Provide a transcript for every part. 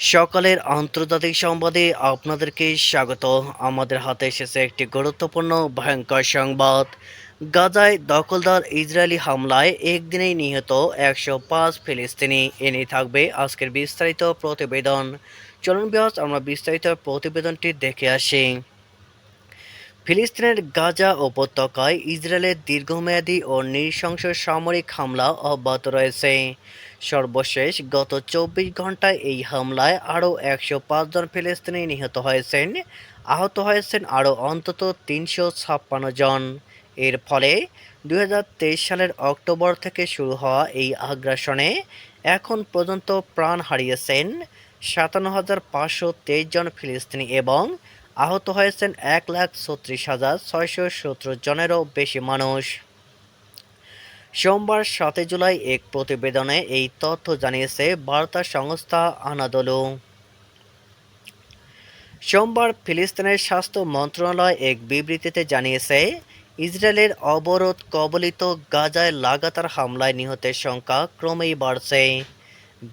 সকালের আন্তর্জাতিক সংবাদে আপনাদেরকে স্বাগত। আমাদের হাতে এসেছে একটি গুরুত্বপূর্ণ, ভয়ঙ্কর সংবাদ। গাজায় দখলদার ইসরায়েলি হামলায় একদিনেই নিহত একশো পাঁচ ফিলিস্তিনি। এ নিয়ে থাকবে আজকের বিস্তারিত প্রতিবেদন। চলুন বিহাস আমরা বিস্তারিত প্রতিবেদনটি দেখে আসি। ফিলিস্তিনের গাজা উপত্যকায় ইসরায়েলের দীর্ঘমেয়াদী ও নৃশংস সামরিক হামলা অব্যাহত রয়েছে। সর্বশেষ গত চব্বিশ ঘন্টায় এই হামলায় আরও একশো পাঁচ জন ফিলিস্তিনি নিহত হয়েছেন। আহত হয়েছেন আরও অন্তত তিনশো ছাপ্পান্ন জন। এর ফলে দু হাজার তেইশ সালের অক্টোবর থেকে শুরু হওয়া এই আগ্রাসনে এখন পর্যন্ত প্রাণ হারিয়েছেন সাতান্ন হাজার পাঁচশো তেইশ জন ফিলিস্তিনি এবং আহত হয়েছেন এক লাখ ছত্রিশ হাজার ছয়শো সত্তর জনেরও বেশি মানুষ। সোমবার সাতই জুলাই এক প্রতিবেদনে এই তথ্য জানিয়েছে বার্তা সংস্থা আনাদলু। সোমবার ফিলিস্তিনের স্বাস্থ্য মন্ত্রণালয় এক বিবৃতিতে জানিয়েছে, ইসরায়েলের অবরোধ কবলিত গাজায় লাগাতার হামলায় নিহতের সংখ্যা ক্রমেই বাড়ছে।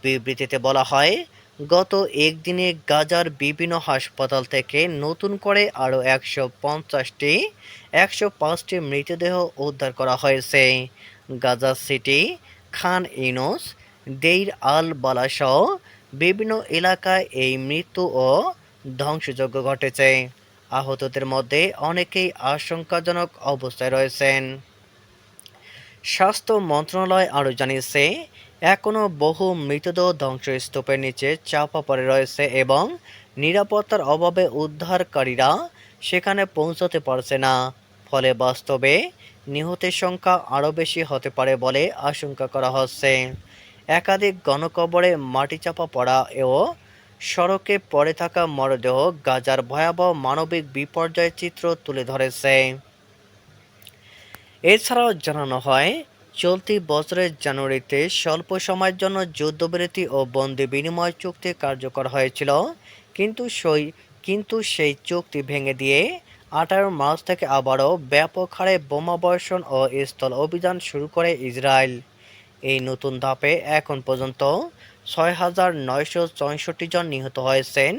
বিবৃতিতে বলা হয় গত একদিনে গাজার বিভিন্ন হাসপাতাল থেকে নতুন করে আরও একশো পঞ্চাশটি, একশো পাঁচটি মৃতদেহ উদ্ধার করা হয়েছে। গাজা সিটি, খান ইউনুস, দেইর আল বালাসহ বিভিন্ন এলাকায় এই মৃত্যু ও ধ্বংসযজ্ঞ ঘটেছে। আহতদের মধ্যে অনেকেই আশঙ্কাজনক অবস্থায় রয়েছেন। স্বাস্থ্য মন্ত্রণালয় আরও জানিয়েছে এখনও বহু মৃতদেহ ধ্বংসস্তূপের নিচে চাপা পড়ে রয়েছে এবং নিরাপত্তার অভাবে উদ্ধারকারীরা সেখানে পৌঁছতে পারছে না। ফলে বাস্তবে নিহতের সংখ্যা আরও বেশি হতে পারে বলে আশঙ্কা করা হচ্ছে। একাধিক গণকবরে মাটি চাপা পড়া ও সড়কে পড়ে থাকা মরদেহ গাজার ভয়াবহ মানবিক বিপর্যয়ের চিত্র তুলে ধরেছে। এছাড়াও জানানো হয় চলতি বছরের জানুয়ারিতে স্বল্প সময়ের জন্য যুদ্ধবিরতি ও বন্দি বিনিময় চুক্তি কার্যকর হয়েছিল। কিন্তু সই, কিন্তু সেই চুক্তি ভেঙে দিয়ে আঠারো মার্চ থেকে আবারও ব্যাপক হারে বোমাবর্ষণ ও স্থল অভিযান শুরু করে ইসরায়েল। এই নতুন ধাপে এখন পর্যন্ত ছয় হাজার নয়শো চৌষট্টি জন নিহত হয়েছেন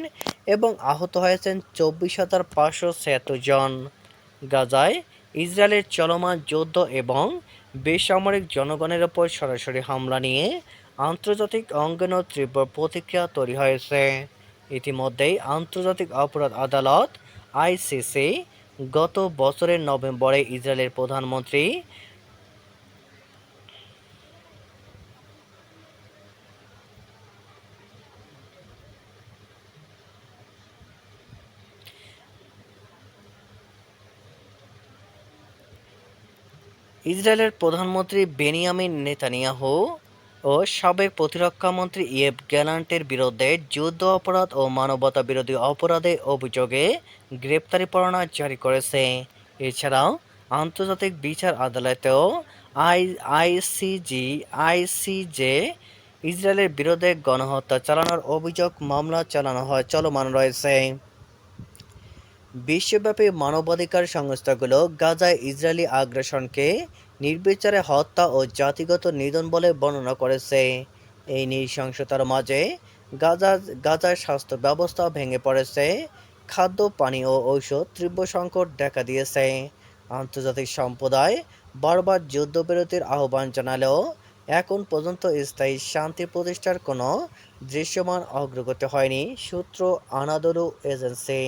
এবং আহত হয়েছেন চব্বিশ হাজার পাঁচশো ছিয়াত্তর জন। গাজায় ইসরায়েলের চলমান যুদ্ধ এবং বেসামরিক জনগণের ওপর সরাসরি হামলা নিয়ে আন্তর্জাতিক অঙ্গনও তীব্র প্রতিক্রিয়া তৈরি হয়েছে। ইতিমধ্যেই আন্তর্জাতিক অপরাধ আদালত আইসিসি গত বছরের নভেম্বরে ইসরায়েলের প্রধানমন্ত্রী ইসরায়েলের প্রধানমন্ত্রী বেনিয়ামিন নেতানিয়াহু ও সাবেক প্রতিরক্ষামন্ত্রী ইয়েব গ্যালান্টের বিরুদ্ধে যুদ্ধ অপরাধ ও মানবতা বিরোধী অপরাধে অভিযোগে গ্রেপ্তারি পরোয়ানা জারি করেছে। এছাড়াও আন্তর্জাতিক বিচার আদালতেও আই, আইসিজি, আইসিজে ইসরায়েলের বিরুদ্ধে গণহত্যা চালানোর অভিযোগ মামলা চালানো হয়, চলমান রয়েছে। বিশ্বব্যাপী মানবাধিকার সংস্থাগুলো গাজায় ইসরায়েলি আগ্রাসনকে নির্বিচারে হত্যা ও জাতিগত নিধন বলে বর্ণনা করেছে। এই নৃশংসতার মাঝে গাজা, গাজার স্বাস্থ্য ব্যবস্থা ভেঙে পড়েছে। খাদ্য, পানি ও ঔষধ তীব্র সংকট দেখা দিয়েছে। আন্তর্জাতিক সম্প্রদায় বারবার যুদ্ধবিরতির আহ্বান জানালেও এখন পর্যন্ত স্থায়ী শান্তি প্রতিষ্ঠার কোনো দৃশ্যমান অগ্রগতি হয়নি, সূত্র আনাদলু এজেন্সি।